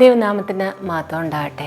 ദൈവനാമത്തിന് മാത്രം ഉണ്ടാകട്ടെ.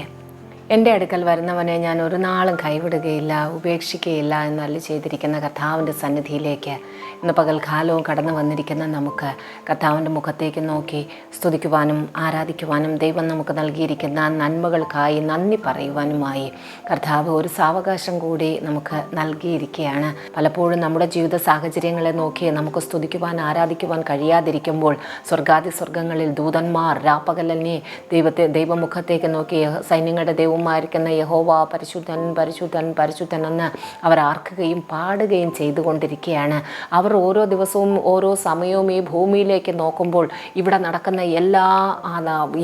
എന്റെ അടുക്കൽ വരുന്നവനെ ഞാൻ ഒരു നാളും കൈവിടുകയില്ല ഉപേക്ഷിക്കുകയില്ല എന്നല്ല ചെയ്തിരിക്കുന്ന കർത്താവിന്റെ സന്നിധിയിലേക്ക് ഇന്ന് പകൽക്കാലവും കടന്നു വന്നിരിക്കുന്ന നമുക്ക് കർത്താവിന്റെ മുഖത്തേക്ക് നോക്കി സ്തുതിക്കുവാനും ആരാധിക്കുവാനും ദൈവം നമുക്ക് നൽകിയിരിക്കുന്ന നന്മകൾക്കായി നന്ദി പറയുവാനുമായി കർത്താവ് ഒരു സാവകാശം കൂടി നമുക്ക് നൽകിയിരിക്കുകയാണ്. പലപ്പോഴും നമ്മുടെ ജീവിത സാഹചര്യങ്ങളെ നോക്കി നമുക്ക് സ്തുതിക്കുവാൻ ആരാധിക്കുവാൻ കഴിയാതിരിക്കുമ്പോൾ സ്വർഗാതി സ്വർഗങ്ങളിൽ ദൂതന്മാർ രാപ്പകലിനെ ദൈവത്തെ ദൈവമുഖത്തേക്ക് നോക്കി സൈന്യങ്ങളുടെ സൈന്യങ്ങളുടെ ദൈവമായിരിക്കുന്ന യഹോവ പരിശുദ്ധൻ പരിശുദ്ധൻ പരിശുദ്ധൻ എന്ന് അവർ ആർക്കുകയും പാടുകയും ചെയ്തുകൊണ്ടിരിക്കുകയാണ്. അവർ ഓരോ ദിവസവും ഓരോ സമയവും ഈ ഭൂമിയിലേക്ക് നോക്കുമ്പോൾ ഇവിടെ നടക്കുന്ന എല്ലാ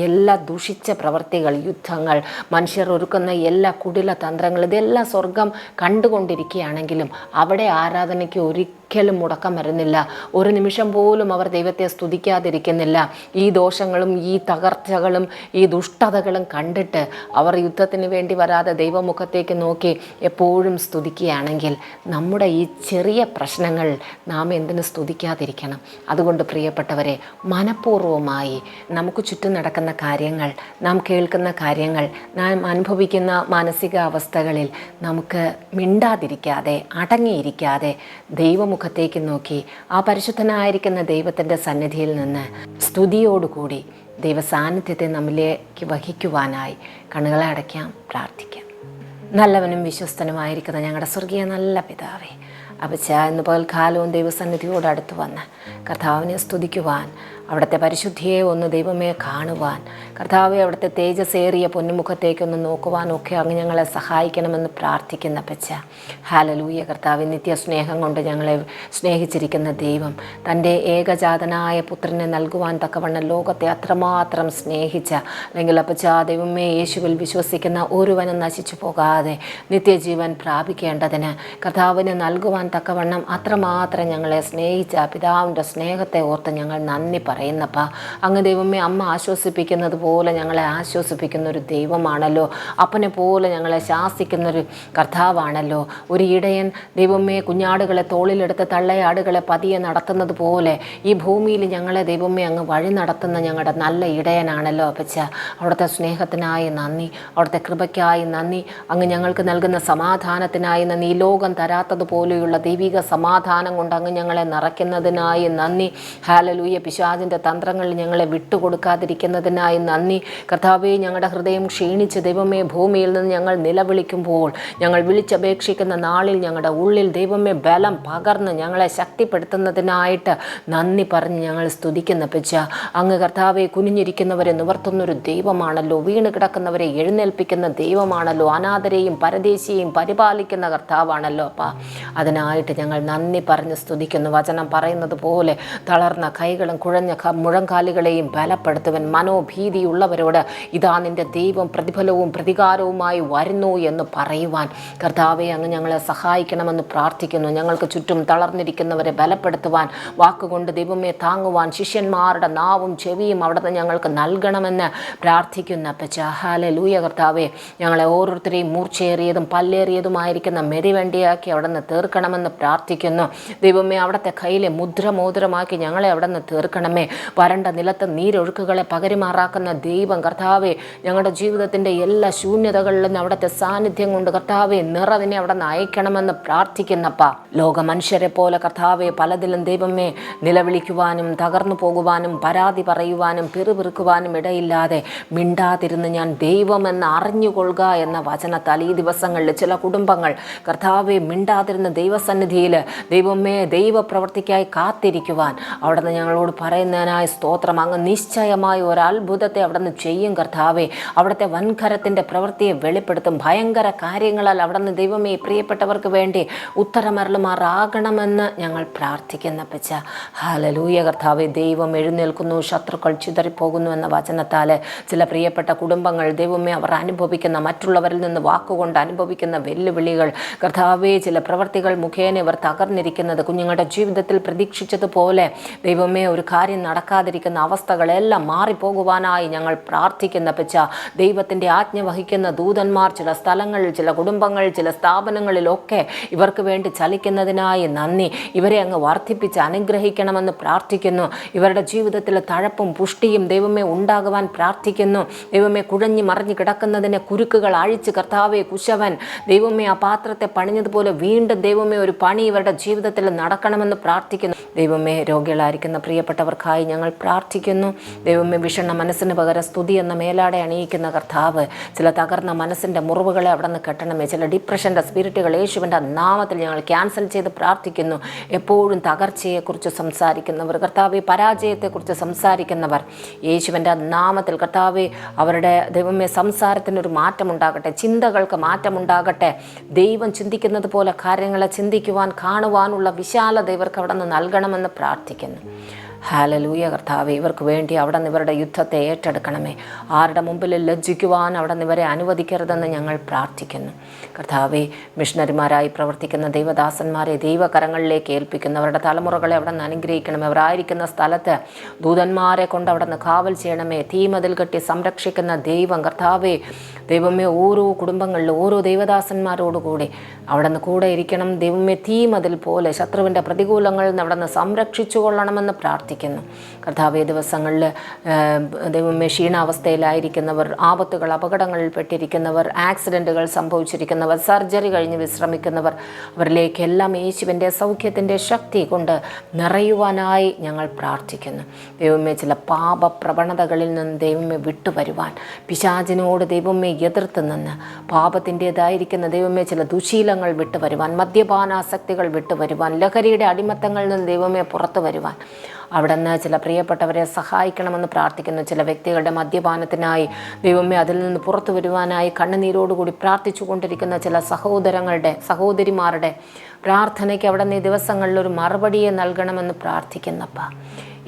എല്ലാ ദുഷിച്ച പ്രവൃത്തികൾ യുദ്ധങ്ങൾ മനുഷ്യർ ഒരുക്കുന്ന എല്ലാ കുടില തന്ത്രങ്ങൾ ഇതെല്ലാം സ്വർഗം കണ്ടുകൊണ്ടിരിക്കുകയാണെങ്കിലും അവിടെ ആരാധനയ്ക്ക് ഒരിക്കലും മുടക്കം വരുന്നില്ല. ഒരു നിമിഷം പോലും അവർ ദൈവത്തെ സ്തുതിക്കാതിരിക്കുന്നില്ല. ഈ ദോഷങ്ങളും ഈ തകർച്ചകളും ഈ ദുഷ്ടതകളും കണ്ടിട്ട് അവർ യുദ്ധത്തിന് വേണ്ടി വരാതെ ദൈവമുഖത്തേക്ക് നോക്കി എപ്പോഴും സ്തുതിക്കുകയാണെങ്കിൽ നമ്മുടെ ഈ ചെറിയ പ്രശ്നങ്ങൾ നാം എന്തിനു സ്തുതിക്കാതിരിക്കണം? അതുകൊണ്ട് പ്രിയപ്പെട്ടവരെ മനഃപൂർവമായി നമുക്ക് ചുറ്റും നടക്കുന്ന കാര്യങ്ങൾ നാം കേൾക്കുന്ന കാര്യങ്ങൾ നാം അനുഭവിക്കുന്ന മാനസികാവസ്ഥകളിൽ നമുക്ക് മിണ്ടാതിരിക്കാതെ അടങ്ങിയിരിക്കാതെ ദൈവമുഖത്തേക്ക് നോക്കി ആ പരിശുദ്ധനായിരിക്കുന്ന ദൈവത്തിന്റെ സന്നിധിയിൽ നിന്ന് സ്തുതിയോടുകൂടി ദൈവ സാന്നിധ്യത്തെ നമ്മിലേക്ക് വഹിക്കുവാനായി കണ്ണുകളെ അടയ്ക്കാം പ്രാർത്ഥിക്കാം. നല്ലവനും വിശ്വസ്തനുമായിരിക്കുന്ന ഞങ്ങളുടെ സ്വർഗീയ നല്ല പിതാവേ അപ്പച്ച ഇന്ന് പകൽക്കാലവും ദൈവസന്നിധിയോട് അടുത്ത് വന്ന് കർത്താവിനെ സ്തുതിക്കുവാൻ അവിടുത്തെ പരിശുദ്ധിയെ ഒന്ന് ദൈവമേ കാണുവാൻ കർത്താവെ അവിടുത്തെ തേജസ്സേറിയ പൊന്നുമുഖത്തേക്കൊന്ന് നോക്കുവാനൊക്കെ അങ്ങ് ഞങ്ങളെ സഹായിക്കണമെന്ന് പ്രാർത്ഥിക്കുന്ന പച്ച ഹാലലൂയ കർത്താവ് നിത്യ സ്നേഹം കൊണ്ട് ഞങ്ങളെ സ്നേഹിച്ചിരിക്കുന്ന ദൈവം തന്റെ ഏകജാതനായ പുത്രനെ നൽകുവാൻ തക്കവണ്ണം ലോകത്തെ അത്രമാത്രം സ്നേഹിച്ച അല്ലെങ്കിൽ അപ്പച്ച ദൈവമേ യേശുവിൽ വിശ്വസിക്കുന്ന ഒരുവനും നശിച്ചു പോകാതെ നിത്യജീവൻ പ്രാപിക്കേണ്ടതിന് കർത്താവിന് നൽകുവാൻ തക്കവണ്ണം അത്രമാത്രം ഞങ്ങളെ സ്നേഹിച്ച പിതാവിന്റെ സ്നേഹത്തെ ഓർത്ത് ഞങ്ങൾ നന്ദി പറയുന്നപ്പ. അങ്ങ് ദൈവമേ അമ്മ ആശ്വസിപ്പിക്കുന്നത് പോലെ ഞങ്ങളെ ആശ്വസിപ്പിക്കുന്ന ഒരു ദൈവമാണല്ലോ. അപ്പനെ പോലെ ഞങ്ങളെ ശാസിക്കുന്നൊരു കർത്താവാണല്ലോ. ഒരു ഇടയൻ ദൈവമേ കുഞ്ഞാടുകളെ തോളിലെടുത്ത് തള്ളയാടുകളെ പതിയെ നടത്തുന്നത് പോലെ ഈ ഭൂമിയിൽ ഞങ്ങളെ ദൈവമേ അങ്ങ് വഴി നടത്തുന്ന ഞങ്ങളുടെ നല്ല ഇടയനാണല്ലോ അപ്പച്ച. അവിടുത്തെ സ്നേഹത്തിനായി നന്ദി അവിടുത്തെ കൃപയ്ക്കായി നന്ദി. അങ്ങ് ഞങ്ങൾക്ക് നൽകുന്ന സമാധാനത്തിനായി നന്ദി. ഈ ലോകം തരാത്തത് പോലെയുള്ള ദൈവിക സമാധാനം കൊണ്ട് അങ്ങ് ഞങ്ങളെ നിറയ്ക്കുന്നതിനായി നന്ദി. ഹാലലൂയ പിശാദിന്റെ തന്ത്രങ്ങളിൽ ഞങ്ങളെ വിട്ടുകൊടുക്കാതിരിക്കുന്നതിനായി നന്ദി. കർത്താവെ ഞങ്ങളുടെ ഹൃദയം ക്ഷീണിച്ച് ദൈവമേ ഭൂമിയിൽ നിന്ന് ഞങ്ങൾ നിലവിളിക്കുമ്പോൾ ഞങ്ങൾ വിളിച്ചപേക്ഷിക്കുന്ന നാളിൽ ഞങ്ങളുടെ ഉള്ളിൽ ദൈവമേ ബലം പകർന്ന് ഞങ്ങളെ ശക്തിപ്പെടുത്തുന്നതിനായിട്ട് നന്ദി പറഞ്ഞ് ഞങ്ങൾ സ്തുതിക്കുന്ന പെച്ച അങ്ങ് കർത്താവെ കുനിഞ്ഞിരിക്കുന്നവരെ നിവർത്തുന്നൊരു ദൈവമാണല്ലോ. വീണ് കിടക്കുന്നവരെ എഴുന്നേൽപ്പിക്കുന്ന ദൈവമാണല്ലോ. അനാഥരെയും പരദേശിയെയും പരിപാലിക്കുന്ന കർത്താവാണല്ലോ അപ്പ. അതിനായിട്ട് ഞങ്ങൾ നന്ദി പറഞ്ഞ് സ്തുതിക്കുന്നു. വചനം പറയുന്നത് പോലെ തളർന്ന കൈകളും കുഴഞ്ഞ മുഴങ്കാലുകളെയും ബലപ്പെടുത്തുവൻ മനോഭീതിയുള്ളവരോട് ഇതാ നിന്റെ ദൈവം പ്രതിഫലവും പ്രതികാരവുമായി വരുന്നു എന്ന് പറയുവാൻ കർത്താവെ അങ്ങ് ഞങ്ങളെ സഹായിക്കണമെന്ന് പ്രാർത്ഥിക്കുന്നു. ഞങ്ങൾക്ക് ചുറ്റും തളർന്നിരിക്കുന്നവരെ ബലപ്പെടുത്തുവാൻ വാക്കുകൊണ്ട് ദൈവമേ താങ്ങുവാൻ ശിഷ്യന്മാരുടെ നാവും ചെവിയും അവിടുന്ന് ഞങ്ങൾക്ക് നൽകണമെന്ന് പ്രാർത്ഥിക്കുന്ന. പച്ചാഹാലെ ലൂയ കർത്താവെ ഞങ്ങളെ ഓരോരുത്തരെയും മൂർച്ചയേറിയതും പല്ലേറിയതുമായിരിക്കുന്ന മെരിവണ്ടിയാക്കി അവിടുന്ന് തീർക്കണമെന്ന് പ്രാർത്ഥിക്കുന്നു. ദൈവമേ അവിടുത്തെ കയ്യിലെ മുദ്രമോതിരമാക്കി ഞങ്ങളെ അവിടെ നിന്ന് തീർക്കണമേ. വരണ്ട നിലത്തെ നീരൊഴുക്കുകളെ പകരുമാറാക്കുന്ന ദൈവം കർത്താവെ ഞങ്ങളുടെ ജീവിതത്തിന്റെ എല്ലാ ശൂന്യതകളിലും അവിടുത്തെ സാന്നിധ്യം കൊണ്ട് കർത്താവെ നിറവിനെ അവിടെ നിന്ന് അയക്കണമെന്ന് പ്രാർത്ഥിക്കുന്നപ്പ. ലോക മനുഷ്യരെ പോലെ കർത്താവെ പലതിലും ദൈവമേ നിലവിളിക്കുവാനും തകർന്നു പോകുവാനും പരാതി പറയുവാനും പിറുപിറുക്കുവാനും ഇടയില്ലാതെ മിണ്ടാതിരുന്ന് ഞാൻ ദൈവമെന്ന് അറിഞ്ഞുകൊള്ളുക എന്ന വചനത്താൽ ഈ ദിവസങ്ങളിൽ ചില കുടുംബങ്ങൾ കർത്താവെ മിണ്ടാതിരുന്ന ദൈവസന്നിധിയിൽ ദൈവമേ ദൈവപ്രവർത്തിക്കായി കാത്തിരിക്കുവാൻ. അവിടുന്ന് ഞങ്ങളോട് പറയുന്നതിനായി സ്തോത്രം. അങ്ങ് നിശ്ചയമായ ഒരു അത്ഭുതത്തെ അവിടുന്ന് ചെയ്യും കർത്താവേ. അവിടുത്തെ വൻകരത്തിന്റെ പ്രവൃത്തിയെ വെളിപ്പെടുത്തും. ഭയങ്കര കാര്യങ്ങളാൽ അവിടുന്ന് ദൈവമേ പ്രിയപ്പെട്ടവർക്ക് വേണ്ടി ഉത്തരമരളുമാറാകണമെന്ന് ഞങ്ങൾ പ്രാർത്ഥിക്കുന്ന പച്ച ഹാലലൂയ കർത്താവെ ദൈവം എഴുന്നേൽക്കുന്നു ശത്രുക്കൾ ചിതറിപ്പോകുന്നു എന്ന വചനത്താൽ ചില പ്രിയപ്പെട്ട കുടുംബങ്ങൾ ദൈവമേ അവർ അനുഭവിക്കുന്ന മറ്റുള്ളവരിൽ നിന്ന് വാക്കുകൊണ്ട് അനുഭവിക്കുന്ന വെല്ലുവിളികൾ. കർത്താവെ ചില പ്രവൃത്തികൾ മുഖേന ഇവർ തകർന്നിരിക്കുന്നത്. കുഞ്ഞുങ്ങളുടെ ജീവിതത്തിൽ പ്രതീക്ഷിച്ചതുപോലെ ദൈവമേ ഒരു കാര്യം നടക്കാതിരിക്കുന്ന അവസ്ഥകളെല്ലാം മാറിപ്പോകുവാനായി ഞങ്ങൾ പ്രാർത്ഥിക്കുന്ന പെച്ച. ദൈവത്തിന്റെ ആജ്ഞ വഹിക്കുന്ന ദൂതന്മാർ ചില സ്ഥലങ്ങളിൽ ചില കുടുംബങ്ങൾ ചില സ്ഥാപനങ്ങളിലൊക്കെ ഇവർക്ക് വേണ്ടി ചലിക്കുന്നതിനായി നന്ദി. ഇവരെ അങ്ങ് വർദ്ധിപ്പിച്ച് അനുഗ്രഹിക്കണമെന്ന് പ്രാർത്ഥിക്കുന്നു. ഇവരുടെ ജീവിതത്തിൽ തഴപ്പും പുഷ്ടിയും ദൈവമേ ഉണ്ടാകുവാൻ പ്രാർത്ഥിക്കുന്നു. ദൈവമേ കുഴഞ്ഞു മറിഞ്ഞു കിടക്കുന്നതിനെ കുരുക്കുകൾ അഴിച്ച് കർത്താവെ കുശവൻ. ദൈവമേ ആ പാത്രത്തെ പണിഞ്ഞതുപോലെ വീണ്ടും ദൈവമേ ഒരു പണി ഇവരുടെ ജീവിതത്തിൽ നടക്കണമെന്ന് പ്രാർത്ഥിക്കുന്നു. ദൈവമേ രോഗികളായിരിക്കുന്ന പ്രിയപ്പെട്ടവർക്കായി ഞങ്ങൾ പ്രാർത്ഥിക്കുന്നു. ദൈവമേ വിഷണ്ണ മനസ്സിന് പകരം സ്തുതി എന്ന മേലാടെ അണിയിക്കുന്ന കർത്താവ് ചില തകർന്ന മനസ്സിന്റെ മുറിവുകളെ അവിടെ നിന്ന് കെട്ടണമേ. ചില ഡിപ്രഷന്റെ സ്പിരിറ്റുകൾ യേശുവിന്റെ നാമത്തിൽ ഞങ്ങൾ ക്യാൻസൽ ചെയ്ത് പ്രാർത്ഥിക്കുന്നു. എപ്പോഴും തകർച്ചയെക്കുറിച്ച് സംസാരിക്കുന്നവർ കർത്താവ് പരാജയത്തെക്കുറിച്ച് സംസാരിക്കുന്നവർ യേശുവിന്റെ നാമത്തിൽ കർത്താവ് അവരുടെ ദൈവമേ സംസാരത്തിനൊരു മാറ്റമുണ്ടാകട്ടെ ചിന്തകൾക്ക് മാറ്റമുണ്ടാകട്ടെ. ദൈവം ചിന്തിക്കുന്നത് പോലെ കാര്യങ്ങളെ ചിന്തിക്കുവാൻ കാണുവാനുള്ള വിശാലത ഇവർക്ക് അവിടെ നിന്ന് നൽകണമെന്ന് പ്രാർത്ഥിക്കുന്നു. ഹാലലൂയ കർത്താവ് ഇവർക്ക് വേണ്ടി അവിടെ നിന്ന് ഇവരുടെ യുദ്ധത്തെ ഏറ്റെടുക്കണമേ. ആരുടെ മുമ്പിൽ ലജ്ജിക്കുവാൻ അവിടെ നിന്ന് ഇവരെ അനുവദിക്കരുതെന്ന് ഞങ്ങൾ പ്രാർത്ഥിക്കുന്നു. കർത്താവെ മിഷണറിമാരായി പ്രവർത്തിക്കുന്ന ദൈവദാസന്മാരെ ദൈവകരങ്ങളിലേക്ക് ഏൽപ്പിക്കുന്നവരുടെ തലമുറകളെ അവിടെ നിന്ന് അനുഗ്രഹിക്കണമേ. അവരായിരിക്കുന്ന സ്ഥലത്ത് ദൂതന്മാരെ കൊണ്ട് അവിടെ നിന്ന് കാവൽ ചെയ്യണമേ. തീമതിൽ കെട്ടി സംരക്ഷിക്കുന്ന ദൈവം കർത്താവെ ദൈവമേ ഓരോ കുടുംബങ്ങളിലും ഓരോ ദൈവദാസന്മാരോടുകൂടി അവിടെ നിന്ന് കൂടെ ഇരിക്കണം. ദൈവമേ തീമതിൽ പോലെ ശത്രുവിന്റെ പ്രതികൂലങ്ങളിൽ നിന്ന് അവിടെ നിന്ന് സംരക്ഷിച്ചു കൊള്ളണമെന്ന് പ്രാർത്ഥിക്കുന്നു. കർത്താവെ ദിവസങ്ങളിൽ ദൈവമേ ക്ഷീണാവസ്ഥയിലായിരിക്കുന്നവർ ആപത്തുകൾ അപകടങ്ങളിൽ പെട്ടിരിക്കുന്നവർ ആക്സിഡന്റുകൾ സംഭവിച്ചിരിക്കുന്നവർ സർജറി കഴിഞ്ഞ് വിശ്രമിക്കുന്നവർ അവരിലേക്കെല്ലാം യേശുവിന്റെ സൗഖ്യത്തിന്റെ ശക്തി കൊണ്ട് നിറയുവാനായി ഞങ്ങൾ പ്രാർത്ഥിക്കുന്നു. ദൈവമേ ചില പാപ പ്രവണതകളിൽ നിന്ന് ദൈവമേ വിട്ടുവരുവാൻ പിശാചിനോട് ദൈവമേ എതിർത്ത് നിന്ന് പാപത്തിന്റേതായിരിക്കുന്ന ദൈവമേ ചില ദുശീലങ്ങൾ വിട്ടുവരുവാൻ മദ്യപാനാസക്തികൾ വിട്ടുവരുവാൻ ലഹരിയുടെ അടിമത്തങ്ങളിൽ നിന്ന് ദൈവമേ പുറത്തു വരുവാൻ അവിടെ നിന്ന് ചില പ്രിയപ്പെട്ടവരെ സഹായിക്കണമെന്ന് പ്രാർത്ഥിക്കുന്നു. ചില വ്യക്തികളുടെ മദ്യപാനത്തിനായി ദൈവമേ അതിൽ നിന്ന് പുറത്തു വരുവാനായി കണ്ണുനീരോടുകൂടി പ്രാർത്ഥിച്ചു കൊണ്ടിരിക്കുന്ന ചില സഹോദരങ്ങളുടെ സഹോദരിമാരുടെ പ്രാർത്ഥനയ്ക്ക് അവിടെ നീ ഒരു മറുപടിയെ നൽകണമെന്ന് പ്രാർത്ഥിക്കുന്നപ്പ.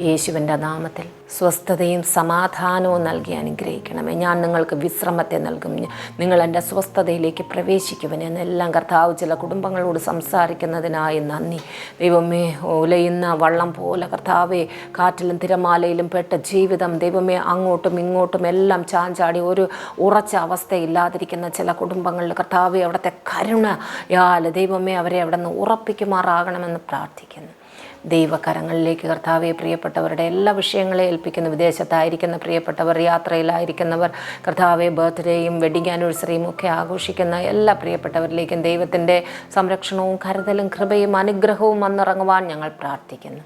യേശുവിന്റെ നാമത്തിൽ സ്വസ്ഥതയും സമാധാനവും നൽകി അനുഗ്രഹിക്കണമേ. ഞാൻ നിങ്ങൾക്ക് വിശ്രമത്തെ നൽകും. നിങ്ങൾ എന്റെ സ്വസ്ഥതയിലേക്ക് പ്രവേശിക്കുവൻ എന്നെല്ലാം കർത്താവ് ചില കുടുംബങ്ങളോട് സംസാരിക്കുന്നതിനായി നന്ദി. ദൈവമേ ഉലയുന്ന വള്ളം പോലെ കർത്താവെ കാറ്റിലും തിരമാലയിലും പെട്ട ജീവിതം ദൈവമേ അങ്ങോട്ടും ഇങ്ങോട്ടും എല്ലാം ചാഞ്ചാടി ഒരു ഉറച്ച അവസ്ഥയില്ലാതിരിക്കുന്ന ചില കുടുംബങ്ങളിൽ കർത്താവെ അവിടുത്തെ കരുണയാൽ ദൈവമേ അവരെ അവിടെ നിന്ന് ഉറപ്പിക്കുമാറാകണമെന്ന് പ്രാർത്ഥിക്കുന്നു. ദൈവകരങ്ങളിലേക്ക് കർത്താവെ പ്രിയപ്പെട്ടവരുടെ എല്ലാ വിഷയങ്ങളെ ഏൽപ്പിക്കുന്നു വിദേശത്തായിരിക്കുന്ന പ്രിയപ്പെട്ടവർ യാത്രയിലായിരിക്കുന്നവർ കർത്താവെ ബർത്ത്ഡേയും വെഡിങ് ആനിവേഴ്സറിയും ഒക്കെ ആഘോഷിക്കുന്ന എല്ലാ പ്രിയപ്പെട്ടവരിലേക്കും ദൈവത്തിന്റെ സംരക്ഷണവും കരുതലും കൃപയും അനുഗ്രഹവും വന്നിറങ്ങുവാൻ ഞങ്ങൾ പ്രാർത്ഥിക്കുന്നു.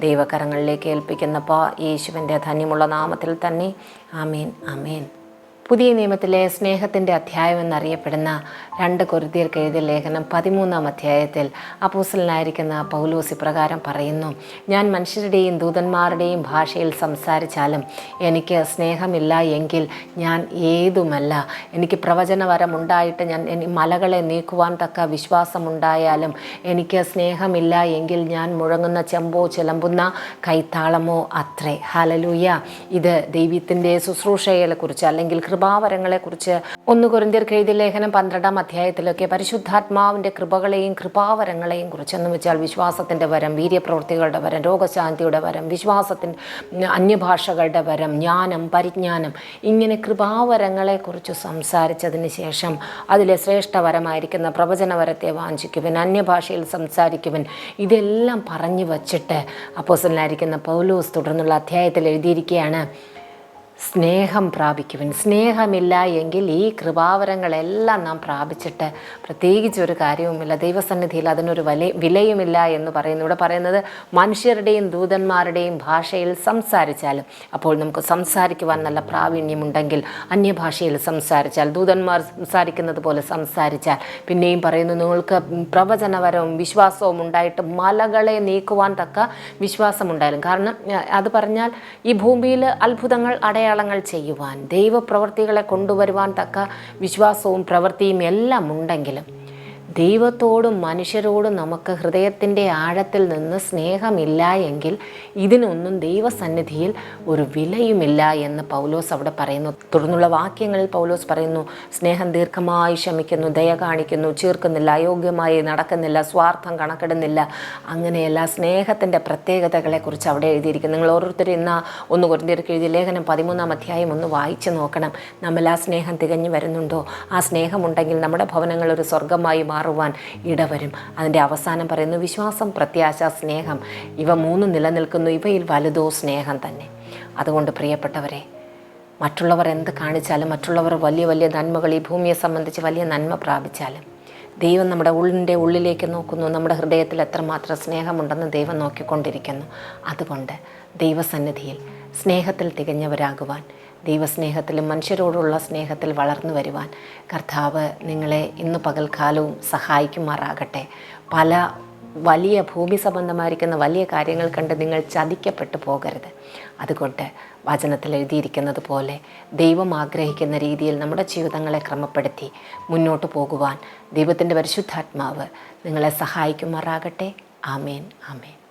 ദൈവകരങ്ങളിലേക്ക് ഏൽപ്പിക്കുന്ന പാ യേശുവിന്റെ ധന്യമുള്ള നാമത്തിൽ തന്നെ. ആമേൻ ആമീൻ. പുതിയ നിയമത്തിലെ സ്നേഹത്തിന്റെ അധ്യായം എന്നറിയപ്പെടുന്ന രണ്ട് കൊരുതിയർക്ക് എഴുതിയ ലേഖനം പതിമൂന്നാം അധ്യായത്തിൽ അപ്പൂസലനായിരിക്കുന്ന പൗലോസ് പ്രകാരം പറയുന്നു ഞാൻ മനുഷ്യരുടെയും ദൂതന്മാരുടെയും ഭാഷയിൽ സംസാരിച്ചാലും എനിക്ക് സ്നേഹമില്ല എങ്കിൽ ഞാൻ ഏതുമല്ല. എനിക്ക് പ്രവചനവരം ഉണ്ടായിട്ട് ഞാൻ മലകളെ നീക്കുവാൻ തക്ക വിശ്വാസമുണ്ടായാലും എനിക്ക് സ്നേഹമില്ല എങ്കിൽ ഞാൻ മുഴങ്ങുന്ന ചെമ്പോ ചിലമ്പുന്ന കൈത്താളമോ അത്രേ. ഹലലൂയ ഇത് ദൈവത്തിന്റെ ശുശ്രൂഷയെക്കുറിച്ച് അല്ലെങ്കിൽ കൃപാവരങ്ങളെക്കുറിച്ച് ഒന്ന് കുറിന്തിയർക്ക് എഴുതിയ ലേഖനം പന്ത്രണ്ടാം അധ്യായത്തിലൊക്കെ പരിശുദ്ധാത്മാവിന്റെ കൃപകളെയും കൃപാവരങ്ങളെയും കുറിച്ച് എന്ന് വെച്ചാൽ വിശ്വാസത്തിന്റെ വരം വീര്യപ്രവൃത്തികളുടെ വരം രോഗശാന്തിയുടെ വരം വിശ്വാസത്തിന്റെ അന്യഭാഷകളുടെ വരം ജ്ഞാനം പരിജ്ഞാനം ഇങ്ങനെ കൃപാവരങ്ങളെക്കുറിച്ച് സംസാരിച്ചതിന് ശേഷം അതിലെ ശ്രേഷ്ഠവരമായിരിക്കുന്ന പ്രവചനവരത്തെ വാഞ്ചിക്കുവൻ അന്യഭാഷയിൽ സംസാരിക്കുവൻ ഇതെല്ലാം പറഞ്ഞു വച്ചിട്ട് അപ്പോസലായിരിക്കുന്ന പൗലോസ് തുടർന്നുള്ള അധ്യായത്തിൽ എഴുതിയിരിക്കുകയാണ്. സ്നേഹം പ്രാപിക്കുവിൻ. സ്നേഹമില്ല എങ്കിൽ ഈ കൃപാവരങ്ങളെല്ലാം നാം പ്രാപിച്ചിട്ട് പ്രത്യേകിച്ച് ഒരു കാര്യവുമില്ല. ദൈവസന്നിധിയിൽ അതിനൊരു വില വിലയുമില്ല എന്ന് പറയുന്നു. ഇവിടെ പറയുന്നത് മനുഷ്യരുടെയും ദൂതന്മാരുടെയും ഭാഷയിൽ സംസാരിച്ചാലും അപ്പോൾ നമുക്ക് സംസാരിക്കുവാൻ നല്ല പ്രാവീണ്യമുണ്ടെങ്കിൽ അന്യഭാഷയിൽ സംസാരിച്ചാൽ ദൂതന്മാർ സംസാരിക്കുന്നത് പോലെ സംസാരിച്ചാൽ പിന്നെയും പറയുന്നു നിങ്ങൾക്ക് പ്രവചനപരവും വിശ്വാസവും ഉണ്ടായിട്ട് മലകളെ നീക്കുവാൻ തക്ക വിശ്വാസമുണ്ടായാലും. കാരണം അത് പറഞ്ഞാൽ ഈ ഭൂമിയിൽ അത്ഭുതങ്ങൾ അടയാളങ്ങൾ ചെയ്യുവാൻ ദൈവപ്രവർത്തികളെ കൊണ്ടുവരുവാൻ തക്ക വിശ്വാസവും പ്രവൃത്തിയും എല്ലാം ഉണ്ടെങ്കിലും ദൈവത്തോടും മനുഷ്യരോടും നമുക്ക് ഹൃദയത്തിന്റെ ആഴത്തിൽ നിന്ന് സ്നേഹമില്ല എങ്കിൽ ഇതിനൊന്നും ദൈവസന്നിധിയിൽ ഒരു വിലയുമില്ല എന്ന് പൗലോസ് അവിടെ പറയുന്നു. തുടർന്നുള്ള വാക്യങ്ങളിൽ പൗലോസ് പറയുന്നു സ്നേഹം ദീർഘമായി ശമിക്കുന്നു ദയ കാണിക്കുന്നു ചീർക്കുന്നില്ല അയോഗ്യമായി നടക്കുന്നില്ല സ്വാർത്ഥം കണക്കിടുന്നില്ല. അങ്ങനെയല്ല സ്നേഹത്തിന്റെ പ്രത്യേകതകളെക്കുറിച്ച് അവിടെ എഴുതിയിരിക്കുന്നു. നിങ്ങൾ ഓരോരുത്തരും ഇന്ന് ഒന്ന് കുറിന്തിയർക്ക് എഴുതിയ ലേഖനം പതിമൂന്നാം അധ്യായം ഒന്ന് വായിച്ചു നോക്കണം. നമ്മൾ ആ സ്നേഹം തികഞ്ഞു വരുന്നുണ്ടോ? ആ സ്നേഹമുണ്ടെങ്കിൽ നമ്മുടെ ഭവനങ്ങൾ ഒരു സ്വർഗമായി മാറുവാൻ ഇടവരും. അതിന്റെ അവസാനം പറയുന്നു വിശ്വാസം പ്രത്യാശ സ്നേഹം ഇവ മൂന്ന് നിലനിൽക്കുന്നു. ഇവയിൽ വലുതോ സ്നേഹം തന്നെ. അതുകൊണ്ട് പ്രിയപ്പെട്ടവരെ മറ്റുള്ളവർ എന്ത് കാണിച്ചാലും മറ്റുള്ളവർ വലിയ വലിയ നന്മകൾ ഈ ഭൂമിയെ സംബന്ധിച്ച് വലിയ നന്മ പ്രാപിച്ചാലും ദൈവം നമ്മുടെ ഉള്ളിന്റെ ഉള്ളിലേക്ക് നോക്കുന്നു. നമ്മുടെ ഹൃദയത്തിൽ എത്രമാത്രം സ്നേഹമുണ്ടെന്ന് ദൈവം നോക്കിക്കൊണ്ടിരിക്കുന്നു. അതുകൊണ്ട് ദൈവസന്നിധിയിൽ സ്നേഹത്തിൽ തികഞ്ഞവരാകുവാൻ ദൈവസ്നേഹത്തിലും മനുഷ്യരോടുള്ള സ്നേഹത്തിൽ വളർന്നു വരുവാൻ കർത്താവ് നിങ്ങളെ ഇന്ന് പകൽക്കാലവും സഹായിക്കുമാറാകട്ടെ. പല വലിയ ഭൂമി സംബന്ധമായിരിക്കുന്ന വലിയ കാര്യങ്ങൾ കണ്ട് നിങ്ങൾ ചതിക്കപ്പെട്ടു പോകരുത്. അതുകൊണ്ട് വചനത്തിൽ എഴുതിയിരിക്കുന്നത് പോലെ ദൈവം ആഗ്രഹിക്കുന്ന രീതിയിൽ നമ്മുടെ ജീവിതങ്ങളെ ക്രമപ്പെടുത്തി മുന്നോട്ട് പോകുവാൻ ദൈവത്തിന്റെ പരിശുദ്ധാത്മാവ് നിങ്ങളെ സഹായിക്കുമാറാകട്ടെ. ആമേൻ ആമേൻ.